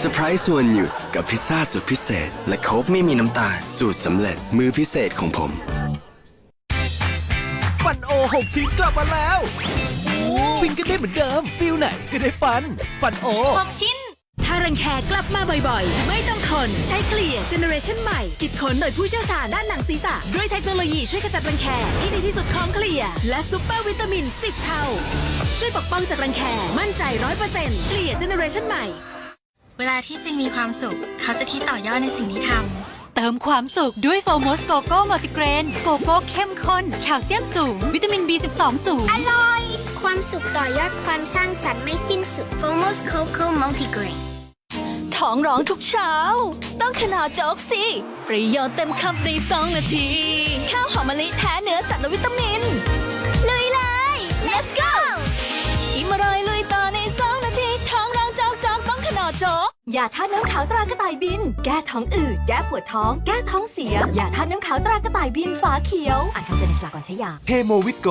เซอร์ไพรส์ส่วนอยู่กับพิซซ่าสุดพิเศษ และโค้กไม่มีน้ำตาลสูตรสำเร็จมือพิเศษของผม ฟันโอหกชิ้นกลับมาแล้วฟินกันได้เหมือนเดิม ฟิลไหนก็ได้ฟัน ฟันโอ6ชิ้น ถ้ารังแคกลับมาบ่อยๆ ไม่ต้องทนใช้เคลียร์เจเนอเรชันใหม่คิดค้นโดยผู้เชี่ยวชาญด้านหนังศีรษะ ด้วยเทคโนโลยีช่วยขจัดรังแคที่ดีที่สุดของเคลียร์และซุปเปอร์วิตามิน 10 เท่า ช่วยปกป้องจากรังแคมั่นใจ 100%เคลียร์เจเนอเรชันใหม่ เวลาที่จริงมีความสุข เขาจะคิดต่อยอดในสิ่งที่ทำ เติมความสุขด้วยโฟมอสโกโก้มัลติเกรน โกโก้เข้มข้น แคลเซียมสูง วิตามิน B12 สูง อร่อย ความสุขต่อยอดความสร้างสรรค์ไม่สิ้นสุด Fomos Coco Multigrain ท้องร้องทุกเช้า ต้องขนาดโจ๊กสิประโยชน์เต็มคำในสองนาที ข้าวหอมมะลิแท้เนื้อสัตว์และวิตามิน ก ยาทาตุน้ำขาวตรากระต่ายบิน แก้ท้องอืด แก้ปวดท้อง แก้ท้องเสีย ยาทาตุน้ำขาวตรากระต่ายบินฝาเขียว อ่านคำเตือนในฉลากก่อนใช้ยา เฮโมวิตโก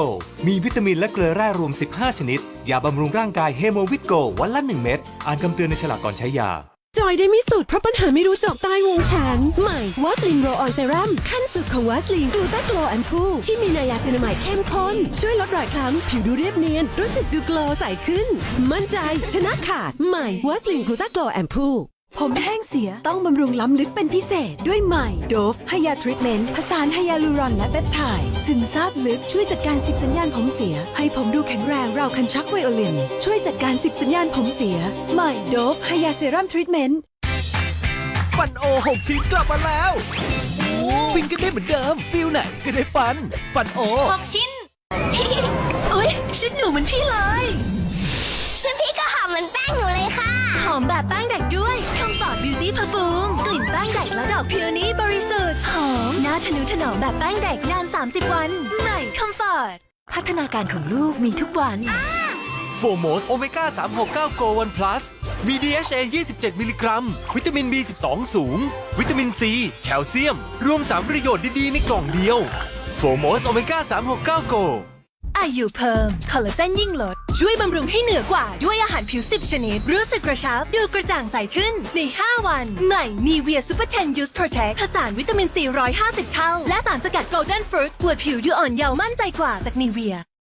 มีวิตามินและเกลือแร่รวม 15 ชนิด ยาบำรุงร่างกายเฮโมวิตโกวันละ 1 เม็ด อ่านคำเตือนในฉลากก่อนใช้ยา จอยได้ไม่สุด เพราะปัญหาไม่รู้จบใต้วงแขน ใหม่วัสลินโรออยเซรั่มขั้นสุดของวัสลินกลูตาโกลแอนพูที่มีนายาซินามายเข้มข้น ช่วยลดรอยคล้ำผิวดูเรียบเนียน รู้สึกดูโกลใสขึ้น มั่นใจชนะขาด ใหม่วัสลินกลูตาโกลแอนพู ผมแห้งเสียต้องบำรุงล้ำลึกเป็นพิเศษด้วยใหม่โดฟไฮยาทรีทเมนต์ผสานไฮยาลูรอนและเปปไทด์ซึมซาบลึกช่วยจัดการสิบสัญญาณผมเสีย ให้ผมดูแข็งแรงราวคันชักไวโอลิน ช่วยจัดการสิบสัญญาณผมเสีย ใหม่โดฟไฮยาเซรั่มทรีทเมนต์ฟันโอหกชิ้นกลับมาแล้วฟินกันได้เหมือนเดิมฟิลไหนก็ได้ฟัน ฟันโอ6ชิ้นอุ๊ยชุดหนูเหมือนพี่เลยชุดพี่ก็หอมเหมือนแป้งหนูเลยค่ะหอมแบบแป้งเด็กด้วย พอร์ฟูมกลิ่นแป้งเด็กและดอกพิวนี้บริสุทธิ์หอมน่าทะนุถนอมแบบแป้งเด็กนาน 30 วันใหม่คอมฟอร์ตพัฒนาการของลูกมีทุกวันโฟโมสโอเมก้า 369 โกวันพลัสมี DHA 27 มิลลิกรัม วิตามิน B12 สูง วิตามิน C แคลเซียม รวม 3 ประโยชน์ดี ๆ ในกล่องเดียวโฟโมสโอเมก้า 369 โก อายุเพิ่ม คอลลาเจนยิ่งลด ช่วยบำรุงให้เหนือกว่า ด้วยอาหารผิว 10 ชนิด รู้สึกกระชับ ดูกระจ่างใสขึ้น ใน 5 วัน ใหม่นีเวียซูเปอร์10 Use Protect ผสานวิตามิน C 150 เท่า และสารสกัด Golden Fruit ปวดผิวดูอ่อนเยาว์มั่นใจกว่าจากนีเวีย